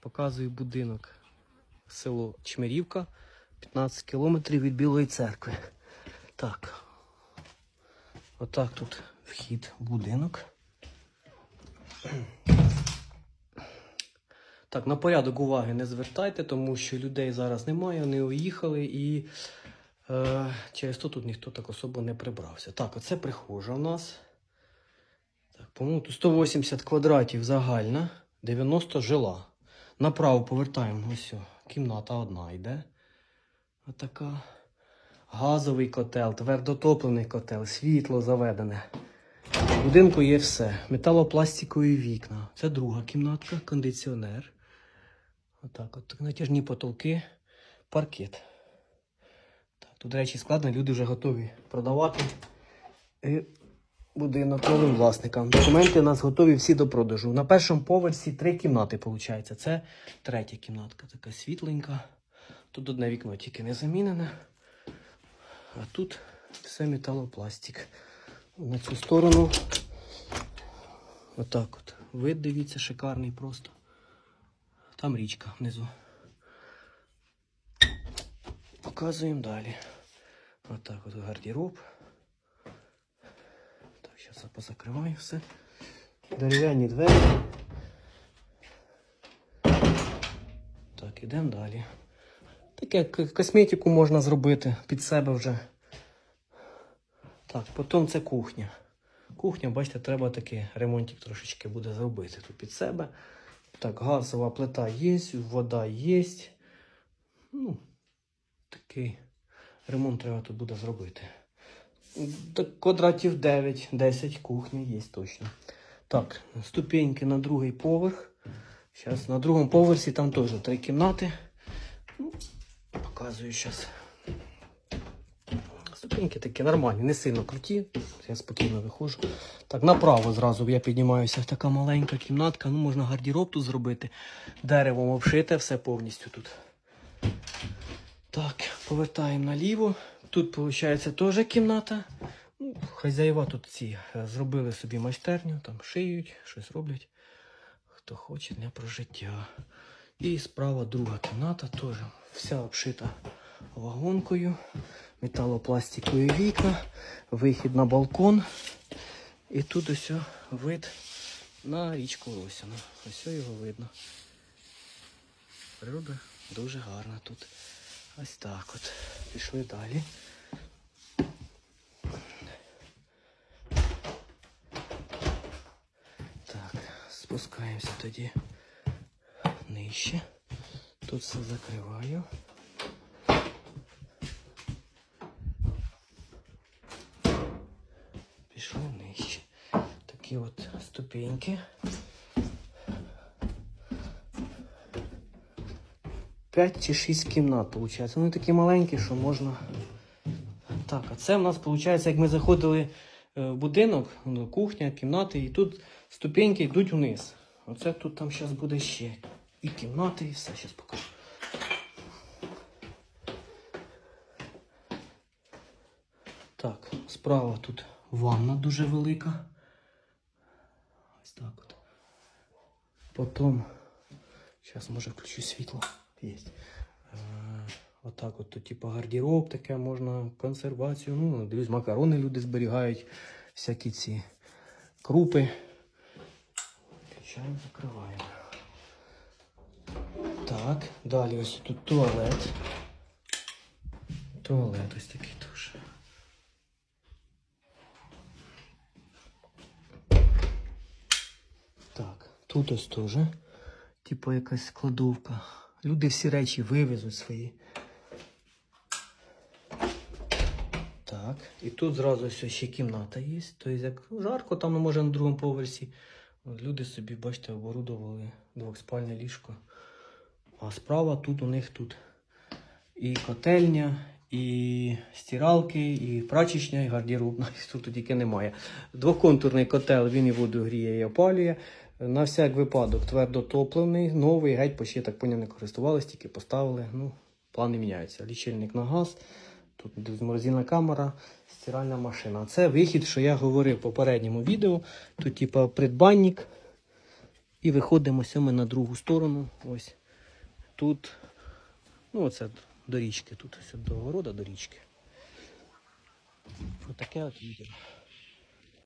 Показую будинок. Село Чмирівка, 15 кілометрів від Білої церкви. Так. Отак тут вхід будинок. Так, на порядок уваги не звертайте, тому що людей зараз немає, вони уїхали і е, через то тут ніхто так особо не прибрався. Так, оце прихожа у нас. Так, по-моєму, тут 180 квадратів загальна, 90 жила. Направо повертаємо. Ось, кімната одна йде. Отака. Газовий котел, твердотоплений котел, світло заведене. В будинку є все. Металопластикові вікна. Це друга кімнатка, кондиціонер. Отак, от натяжні потолки, паркет. Так, тут речі складно, люди вже готові продавати. І будинок новим власникам. Документи у нас готові всі до продажу. На першому поверсі три кімнати, виходить. Це третя кімнатка, така світленька. Тут одне вікно тільки не замінене. А тут все металопластик. На цю сторону. Отак от. Вид, дивіться, шикарний просто. Там річка внизу. Показуємо далі. Отак от гардероб. Зараз позакриваю все. Дерев'яні двері. Так, ідемо далі. Таке косметику можна зробити під себе вже. Так, потім це кухня. Кухня, бачите, треба такий ремонтик трошечки буде зробити тут під себе. Так, газова плита є, вода є. Ну, такий ремонт треба тут буде зробити. Квадратів 9-10 кухня є точно. Так, ступеньки на другий поверх. Зараз на другому поверсі там теж три кімнати. Ну, показую зараз. Ступеньки такі нормальні, не сильно круті. Я спокійно виходжу. Так, направо зразу я піднімаюся. Така маленька кімнатка. Ну, можна гардероб тут зробити. Деревом обшите, все повністю тут. Так, повертаємо наліво. Тут, виходить, теж кімната. Ну, хазяїва тут ці е, зробили собі майстерню, там шиють, щось роблять. Хто хоче для прожиття. І справа друга кімната теж вся обшита вагонкою, металопластикові вікна, вихід на балкон. І тут ось вид на річку Росіну. Ось його видно. Природа дуже гарна тут. Ось так от. Пішли далі. Так, спускаємося тоді нижче. Тут все закриваю. Пішли нижче. Такі от ступеньки. П'ять чи шість кімнат, виходить. Вони такі маленькі, що можна. Так, а це в нас виходить, як ми заходили е, в будинок, ну, кухня, кімнати, і тут ступеньки йдуть вниз. Оце тут там зараз буде ще і кімнати, і все, зараз покажу. Так, справа тут ванна дуже велика. Ось так от. Потім, зараз може включу світло. Є. Е, Отак от, тут, типу, гардероб таке можна, консервацію. Ну, дивлюсь, макарони люди зберігають, всякі ці крупи. Включаємо, закриваємо. Так, далі ось тут туалет. Туалет ось такий теж. Так, тут ось теж. Типу якась кладовка. Люди всі речі вивезуть свої. Так, і тут зразу ще кімната є. Тобто як жарко, там може на другому поверсі. Люди собі, бачите, оборудували двохспальне ліжко. А справа тут у них тут і котельня, і стиралки, і прачечня, і гардероб. Тут тільки немає. Двоконтурний котел, він і воду гріє, і опалює. На всяк випадок твердотоплений, новий, геть почти, я так поняв, не користувались, тільки поставили. Ну, плани міняються. Лічильник на газ, тут морозильна камера, стиральна машина. Це вихід, що я говорив в попередньому відео. Тут, типа, придбанник. І виходимо ми на другу сторону. Ось тут, ну оце до річки, тут ось до города до річки. Отаке от відео.